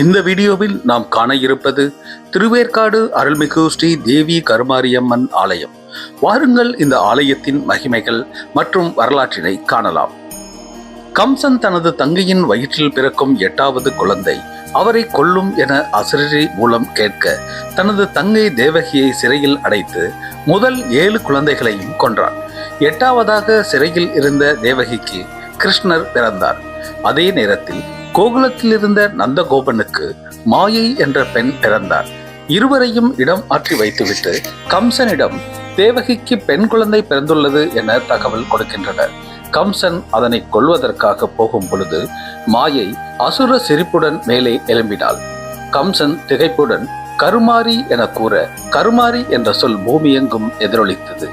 இந்த வீடியோவில் நாம் காண இருப்பது திருவேற்காடு அருள்மிகு ஸ்ரீ தேவி கருமாரியம்மன் ஆலயம். வாருங்கள் இந்த ஆலயத்தின் மகிமைகள் மற்றும் வரலாற்றினை காணலாம். கம்சன் தனது தங்கையின் வயிற்றில் பிறக்கும் எட்டாவது குழந்தை அவரை கொல்லும் என அசுரரி மூலம் கேட்க தனது தங்கை தேவகியை சிறையில் அடைத்து முதல் ஏழு குழந்தைகளையும் கொன்றான். எட்டாவதாக சிறையில் இருந்த தேவகிக்கு கிருஷ்ணர் பிறந்தார். அதே நேரத்தில் கோகுலத்தில் இருந்த நந்தகோபனுக்கு மாயை என்ற பெண் பிறந்தார். இருவரையும் இடம் ஆற்றி வைத்துவிட்டு கம்சனிடம் தேவகிக்கு பெண் குழந்தை பிறந்துள்ளது என தகவல் கொடுக்கின்றனர். கம்சன் அதனை கொள்வதற்காக போகும் பொழுது மாயை அசுர சிரிப்புடன் மேலே எழும்பினாள். கம்சன் திகைப்புடன் கருமாரி என கூற கருமாரி என்ற சொல் பூமியெங்கும் எதிரொலித்தது.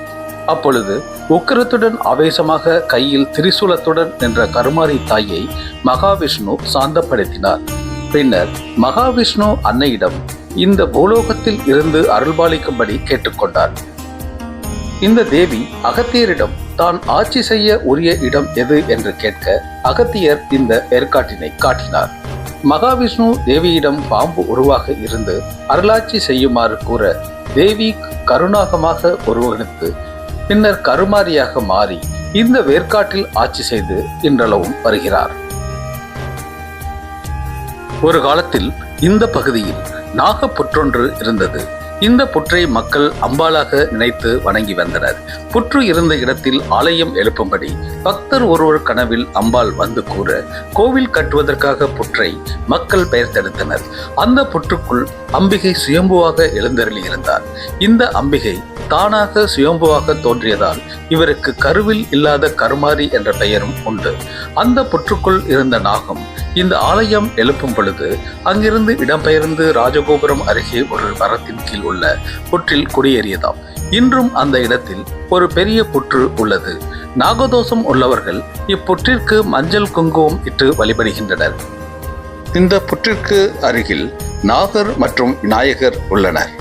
அப்பொழுது உக்கிரத்துடன் ஆவேசமாக கையில் திரிசூலத்துடன் நின்ற கருமாரி தாயை மகாவிஷ்ணு சாந்தப்படுத்தினார். பின்னர் மகாவிஷ்ணு அன்னையிடம் இந்த பூலோகத்தில் இருந்து அருள்பாலிக்கும்படி கேட்டுக்கொண்டார். இந்த தேவி அகத்தியரிடம் தான் ஆட்சி செய்ய உரிய இடம் எது என்று கேட்க அகத்தியர் இந்த ஏற்காட்டினை காட்டினார். மகாவிஷ்ணு தேவியிடம் பாம்பு உருவாக இருந்து அருளாட்சி செய்யுமாறு கூற தேவி கருணாகமாக உருவகித்து பின்னர் கருமாரியாக மாறி இந்த வேர்க்காட்டில் ஆட்சி செய்து இன்றளவும் வருகிறார். ஒரு காலத்தில் இந்த பகுதியில் நாகப்புற்றொன்று இருந்தது. இந்த புற்றை மக்கள் அம்பாளாக நினைத்து வணங்கி வந்தனர். புற்று இருந்த இடத்தில் ஆலயம் எழுப்பும்படி பக்தர் ஒருவர் கனவில் அம்பாள் வந்து கூற கோவில் கட்டுவதற்காக புற்றை மக்கள் பெயர் தடுத்தனர். அந்த புற்றுக்குள் அம்பிகை சுயம்புவாக எழுந்தருளி இருந்தார். இந்த அம்பிகை தானாக சுயம்புவாக தோன்றியதால் இவருக்கு கருவில் இல்லாத கருமாரி என்ற பெயரும் உண்டு. அந்த புற்றுக்குள் இருந்த நாகம் இந்த ஆலயம் எழுப்பும் பொழுது அங்கிருந்து இடம்பெயர்ந்து ராஜகோபுரம் அருகே ஒரு மரத்தின் கீழ் உள்ள புற்றில் குடியேறியதாம். இன்றும் அந்த இடத்தில் ஒரு பெரிய புற்று உள்ளது. நாகதோஷம் உள்ளவர்கள் இப்புற்றிற்கு மஞ்சள் குங்குமம் இட்டு வழிபடுகின்றனர். இந்த புற்றிற்கு அருகில் நாகர் மற்றும் விநாயகர் உள்ளனர்.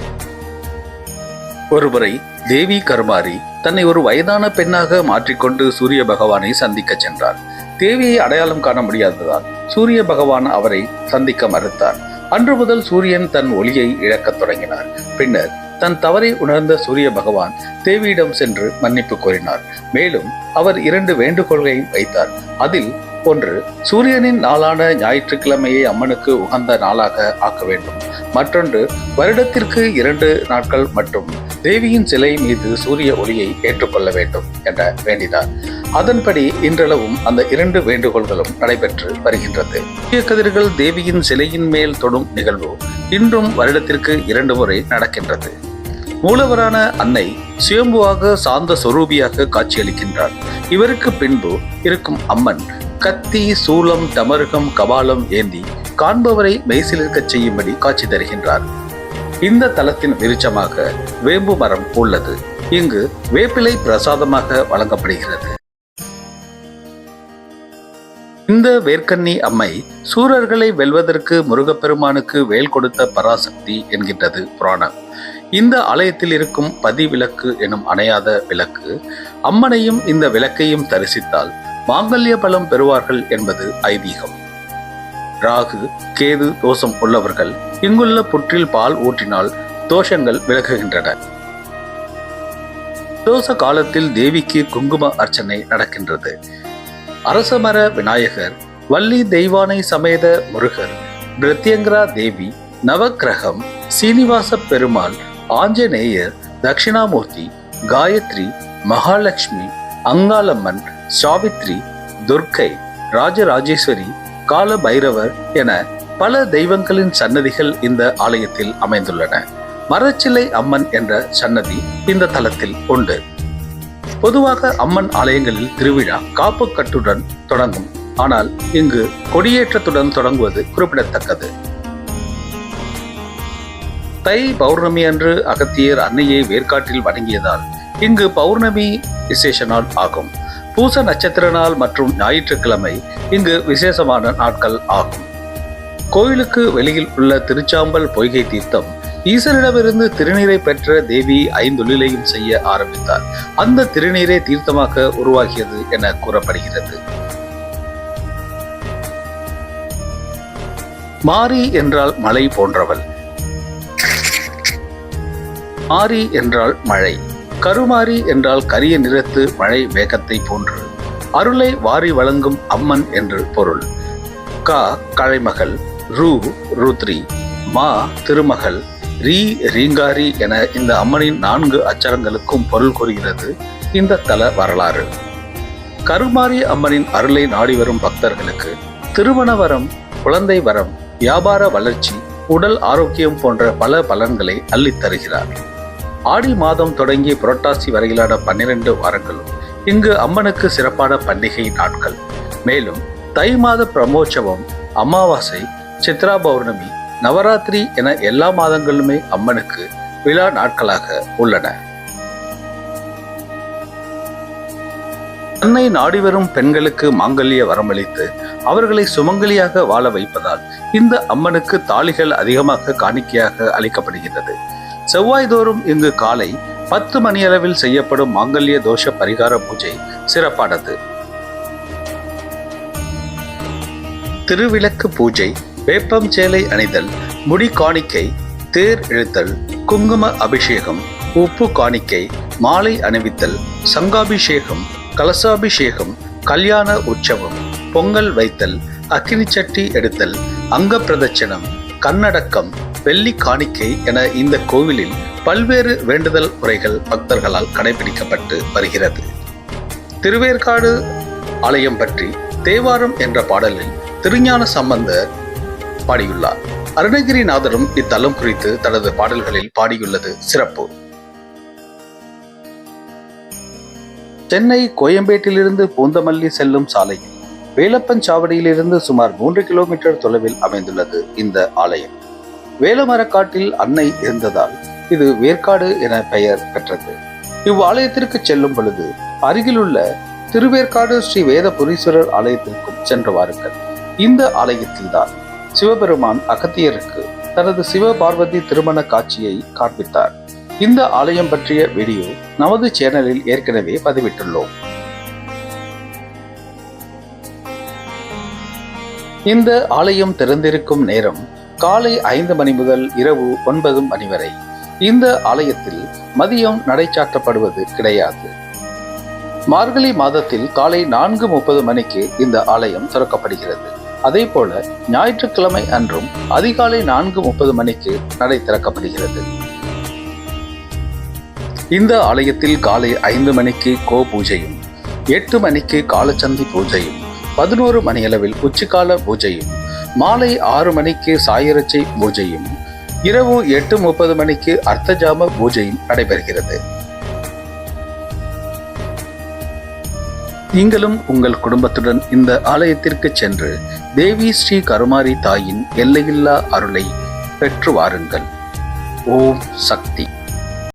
ஒருமுறை தேவி கருமாரி தன்னை ஒரு வயதான பெண்ணாக மாற்றிக்கொண்டு சூரிய பகவானை சந்திக்க சென்றார். தேவியை அடையாளம் காண முடியாததால் சூரிய பகவான் அவரை சந்திக்க மறுத்தார். அன்று முதல் சூரியன் தன் ஒளியை இழக்கத் தொடங்கினார். பின்னர் தன் தவறை உணர்ந்த சூரிய பகவான் தேவியிடம் சென்று மன்னிப்பு கோரினார். மேலும் அவர் இரண்டு வேண்டுகோள்களையும் வைத்தார். அதில் ஒன்று சூரியனின் நாளான ஞாயிற்றுக்கிழமையை அம்மனுக்கு உகந்த நாளாக ஆக்க வேண்டும். மற்றொன்று வருடத்திற்கு இரண்டு நாட்கள் மற்றும் தேவியின் சிலை மீது சூரிய ஒளியை ஏற்றுக்கொள்ள வேண்டும் என வேண்டினார். அதன்படி இன்றளவும் அந்த இரண்டு வேண்டுகோள்களும் நடைபெற்று வருகின்றது. சூரிய கதிர்கள் தேவியின் சிலையின் மேல் தொடும் நிகழ்வு இன்றும் வருடத்திற்கு இரண்டு முறை நடக்கின்றது. மூலவரான அன்னை சுயம்புவாக சாந்த சொரூபியாக காட்சியளிக்கின்றார். இவருக்கு பின்பு இருக்கும் அம்மன் கத்தி சூலம் தமருகம் கபாலம் ஏந்தி காண்பவரை மெய்சிலிருக்கச் செய்யும்படி காட்சி தருகின்றார். இந்த தலத்தின் விருச்சமாக வேம்பு மரம் உள்ளது. இங்கு வேப்பிலை பிரசாதமாக வழங்கப்படுகிறது. இந்த வேர்க்கண்ணி அம்மை சூரர்களை வெல்வதற்கு முருகப்பெருமானுக்கு வேல் கொடுத்த பராசக்தி என்கின்றது புராணம். இந்த ஆலயத்தில் இருக்கும் பதி விளக்கு எனும் அணையாத விளக்கு அம்மனையும் இந்த விளக்கையும் தரிசித்தால் மாங்கல்ய பலம் பெறுவார்கள் என்பது ஐதீகம். ராகு கேது தோஷம் உள்ளவர்கள் இங்குள்ள புற்றில் பால் ஊற்றினால் தோஷங்கள் விலகுகின்றன. தோச காலத்தில் தேவிக்கு குங்கும அர்ச்சனை நடக்கின்றது. அரசமர விநாயகர் வள்ளி தெய்வானை சமேத முருகர் பிரத்யங்கரா தேவி நவக்கிரகம் சீனிவாச பெருமாள் ஆஞ்சநேயர் தட்சிணாமூர்த்தி காயத்ரி மகாலட்சுமி அங்காளம்மன் சாவித்ரி துர்க்கை ராஜராஜேஸ்வரி கால பைரவர் என பல தெய்வங்களின் சன்னதிகள் இந்த ஆலயத்தில் அமைந்துள்ளன. மரச்சிலை அம்மன் என்ற சன்னதி இந்த தலத்தில் உண்டு. பொதுவாக அம்மன் ஆலயங்களில் திருவிழா காப்பு கட்டுடன் தொடங்கும். ஆனால் இங்கு கொடியேற்றத்துடன் தொடங்குவது குறிப்பிடத்தக்கது. தை பௌர்ணமி அன்று அகத்தியர் அன்னையை வேர்க்காட்டில் வணங்கியதால் இங்கு பௌர்ணமி விசேஷ நாள் ஆகும். பூச நட்சத்திர நாள் மற்றும் ஞாயிற்றுக்கிழமை இங்கு விசேஷமான நாட்கள் ஆகும். கோயிலுக்கு வெளியில் உள்ள திருச்சாம்பல் பொய்கை தீர்த்தம் ஈசனிடமிருந்து திருநீரை பெற்ற தேவி ஐந்தொழிலையும் செய்ய ஆரம்பித்தார். அந்த திருநீரே தீர்த்தமாக உருவாகியது என கூறப்படுகிறது. மாரி என்றால் மலை போன்றவள். மாரி என்றால் மழை. கருமாரி என்றால் கரிய நிறத்து மழை மேகத்தை போன்று. அருளை வாரி வழங்கும் அம்மன் என்று பொருள். கா கழைமகள் ரூ ருத்ரி. மா திருமகள். ரீ ரீங்காரி என இந்த அம்மனின் நான்கு அச்சரங்களுக்கும் பொருள் கூறுகிறது. இந்த தல வரலாறு. கருமாரி அம்மனின் அருளை நாடி வரும் பக்தர்களுக்கு திருமண வரம் குழந்தை வரம் வியாபார வளர்ச்சி உடல் ஆரோக்கியம் போன்ற பல பலன்களை அள்ளித்தருகிறார் ஆடி மாதம் தொடங்கி புரட்டாசி வரையிலான பன்னிரண்டு வாரங்களும் இங்கு அம்மனுக்கு சிறப்பான பண்டிகை நாட்கள். மேலும் தை மாத பிரமோற்சவம் அமாவாசை சித்ரா பௌர்ணமி நவராத்திரி என எல்லா மாதங்களுமே அம்மனுக்கு விழா நாட்களாக உள்ளன. தன்னை நாடி வரும் பெண்களுக்கு மாங்கல்ய வரமளித்து அவர்களை சுமங்கலியாக வாழ வைப்பதால் இந்த அம்மனுக்கு தாலிகள் அதிகமாக காணிக்கையாக அளிக்கப்படுகிறது செவ்வாய்தோறும் இங்கு காலை பத்து மணியளவில் செய்யப்படும் மாங்கல்ய தோஷ பரிகார பூஜை சிறப்பானது. திருவிளக்கு பூஜை வேப்பம் சேலை அணிதல் முடி காணிக்கை தேர் இழுத்தல் குங்கும அபிஷேகம் உப்பு காணிக்கை மாலை அணிவித்தல் சங்காபிஷேகம் கலசாபிஷேகம் கல்யாண உற்சவம் பொங்கல் வைத்தல் அக்கினி சட்டி எடுத்தல் அங்க பிரதட்சணம் கண்ணடக்கம் வெள்ளி காணிக்கை என இந்த கோவிலில் பல்வேறு வேண்டுதல் முறைகள் பக்தர்களால் கடைபிடிக்கப்பட்டு வருகிறது. திருவேற்காடு ஆலயம் பற்றி தேவாரம் என்ற பாடலில் திருஞான சம்பந்தர் பாடியுள்ளார். அருணகிரிநாதரும் இத்தலம் குறித்து தனது பாடல்களில் பாடியுள்ளது சிறப்பு. சென்னை கோயம்பேட்டிலிருந்து பூந்தமல்லி செல்லும் சாலையில் வேலப்பன் சாவடியிலிருந்து சுமார் மூன்று கிலோமீட்டர் தொலைவில் அமைந்துள்ளது இந்த ஆலயம். வேலமரக்காட்டில் அன்னை இருந்ததால் இது வேர்க்காடு என பெயர் பெற்றது. இவ்வாலயத்திற்கு செல்லும் பொழுது அருகிலுள்ள திருவேற்காடு ஸ்ரீ வேதபுரீஸ்வரர் ஆலயத்திற்கும் சென்று வாருங்கள் இந்த ஆலயத்தில்தான் சிவபெருமான் அகத்தியருக்கு தனது சிவபார்வதி திருமண காட்சியை காண்பித்தார். இந்த ஆலயம் பற்றிய வீடியோ நமது சேனலில் ஏற்கனவே பதிவிட்டுள்ளோம். இந்த ஆலயம் திறந்திருக்கும் நேரம் காலை ஐந்து மணி முதல் இரவு ஒன்பது மணி வரை. இந்த ஆலயத்தில் மதியம் நடைச்சாற்றப்படுவது கிடையாது. மார்கழி மாதத்தில் காலை நான்கு முப்பது மணிக்கு இந்த ஆலயம் திறக்கப்படுகிறது. அதே போல ஞாயிற்றுக்கிழமை அன்றும் அதிகாலை நான்கு முப்பது மணிக்கு நடை திறக்கப்படுகிறது. இந்த ஆலயத்தில் காலை ஐந்து மணிக்கு கோ பூஜையும் எட்டு மணிக்கு காலச்சந்தி பூஜையும் பதினோரு மணியளவில் உச்சிக்கால பூஜையும் மாலை ஆறு மணிக்கு சாயிரச்சை பூஜையும் இரவு எட்டு முப்பது மணிக்கு அர்த்தஜாம பூஜையும் நடைபெறுகிறது. நீங்களும் உங்கள் குடும்பத்துடன் இந்த ஆலயத்திற்கு சென்று தேவி ஸ்ரீ கருமாரி தாயின் எல்லையில்லா அருளை பெற்று வாருங்கள். ஓம் சக்தி.